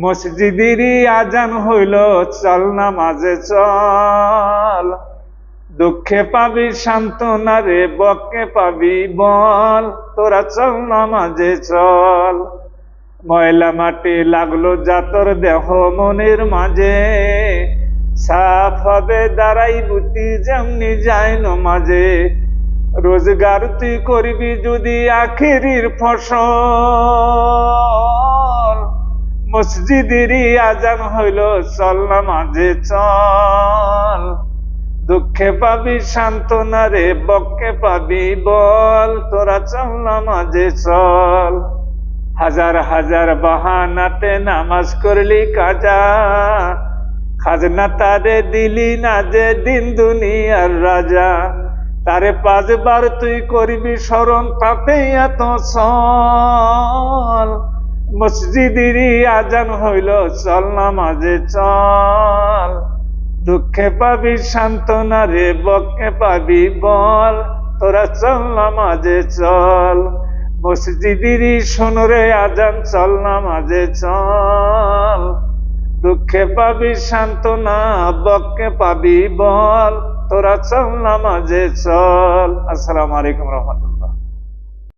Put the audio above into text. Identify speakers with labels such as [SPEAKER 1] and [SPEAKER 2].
[SPEAKER 1] মসজিদেরই আজান হইল, চল না মাঝে চল। দুঃখে পাবি সান্ত্বনা রে বকে পাবি বল, তোরা চল না মাঝে চল। ময়লা মাটি লাগল জাতর দেহ মনের মাঝে। সাফ হবে, দাঁড়াই বুতি যেমনি যায় মাঝে রোজগার তুই করবি যদি আখেরির ফসল। মসজিদেরই আজান হইল, চল না মাঝে চল। দুঃখে পাবি সান্ত্বনা রে বক্ষে পাবি, বল তোরা চল না মাঝে চল। হাজার হাজার বাহানাতে নামাজ করলি কাজা, খাজনা তারে দিলি না যে দিন দুনিয়ার রাজা। তারে পাঁচবার তুই করবি স্মরণ তাতে এত চল মসজিদেরই আজান হইল, চল না মাঝে চল। দুঃখে পাবি, সান্ত্বনা রে বক্ষে পাবি, বল। তোরা চল না মাঝে চল। মসজিদেরই শোনরে আজান, চল না মাঝে চল। দুঃখে পাবি, সান্ত্বনা বক্ষে পাবি, বল। তোরা চল নামাজে চল। আসসালামু আলাইকুম রহমতুল্লাহ।